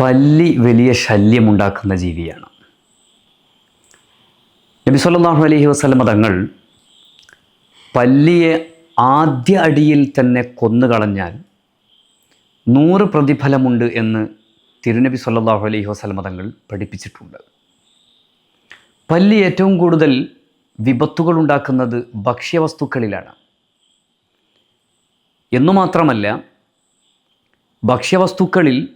പല്ലി വലിയ ശല്യമുണ്ടാക്കുന്ന ജീവിയാണ്. നബി സല്ലല്ലാഹു അലൈഹി വസല്ലമ തങ്ങൾ പല്ലിയെ ആദ്യ അടിയിൽ തന്നെ കൊന്നുകളഞ്ഞാൽ നൂറ് പ്രതിഫലമുണ്ട് എന്ന് തിരുനബി സല്ലാഹു അലൈഹി വസല്ലമ തങ്ങൾ പഠിപ്പിച്ചിട്ടുണ്ട്. പല്ലി ഏറ്റവും കൂടുതൽ വിപത്തുകൾ ഉണ്ടാക്കുന്നത് ഭക്ഷ്യവസ്തുക്കളിലാണ്. എന്നു മാത്രമല്ല ഭക്ഷ്യവസ്തുക്കളിൽ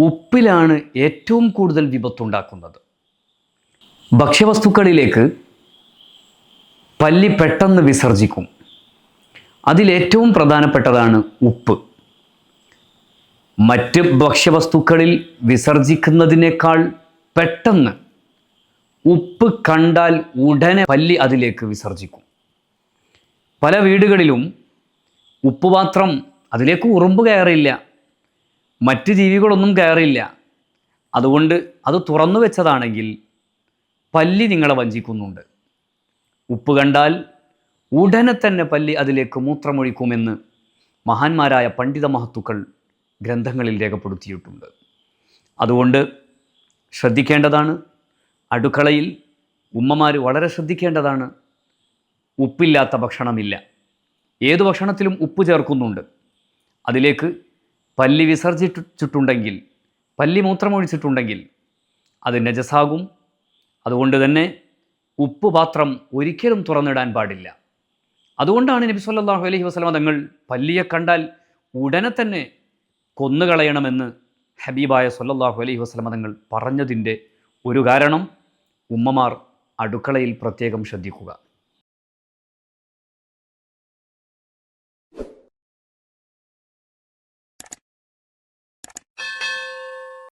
ഉപ്പിലാണ് ഏറ്റവും കൂടുതൽ വിപത്തുണ്ടാക്കുന്നത്. ഭക്ഷ്യവസ്തുക്കളിലേക്ക് പല്ലി പെട്ടെന്ന് വിസർജിക്കും. അതിലേറ്റവും പ്രധാനപ്പെട്ടതാണ് ഉപ്പ്. മറ്റ് ഭക്ഷ്യവസ്തുക്കളിൽ വിസർജിക്കുന്നതിനേക്കാൾ പെട്ടെന്ന് ഉപ്പ് കണ്ടാൽ ഉടനെ പല്ലി അതിലേക്ക് വിസർജിക്കും. പല വീടുകളിലും ഉപ്പുപാത്രം അതിലേക്ക് ഉറുമ്പ് കയറില്ല. മറ്റ് ജീവികളൊന്നും കയറില്ല. അതുകൊണ്ട് അത് തുറന്നു വെച്ചതാണെങ്കിൽ പല്ലി നിങ്ങളെ വഞ്ചിക്കുന്നുണ്ട്. ഉപ്പ് കണ്ടാൽ ഉടനെ തന്നെ പല്ലി അതിലേക്ക് മൂത്രമൊഴിക്കുമെന്ന് മഹാന്മാരായ പണ്ഡിത മഹത്തുക്കൾ ഗ്രന്ഥങ്ങളിൽ രേഖപ്പെടുത്തിയിട്ടുണ്ട്. അതുകൊണ്ട് ശ്രദ്ധിക്കേണ്ടതാണ്. അടുക്കളയിൽ ഉമ്മമാർ വളരെ ശ്രദ്ധിക്കേണ്ടതാണ്. ഉപ്പില്ലാത്ത ഭക്ഷണമില്ല. ഏത് ഭക്ഷണത്തിലും ഉപ്പ് ചേർക്കുന്നുണ്ട്. അതിലേക്ക് പല്ലി വിസർജിച്ചിട്ടുണ്ടെങ്കിൽ പല്ലി മൂത്രമൊഴിച്ചിട്ടുണ്ടെങ്കിൽ അത് നജസാകും. അതുകൊണ്ട് തന്നെ ഉപ്പ് പാത്രം ഒരിക്കലും തുറന്നിടാൻ പാടില്ല. അതുകൊണ്ടാണ് നബി സല്ലല്ലാഹു അലൈഹി വസല്ലമ തങ്ങൾ പല്ലിയെ കണ്ടാൽ ഉടനെ തന്നെ കൊന്നുകളയണമെന്ന് ഹബീബായ സല്ലല്ലാഹു അലൈഹി വസല്ലമ തങ്ങൾ പറഞ്ഞതിന്റെ ഒരു കാരണം ഉമ്മമാർ അടുക്കളയിൽ പ്രത്യേകം ശ്രദ്ധിക്കുക.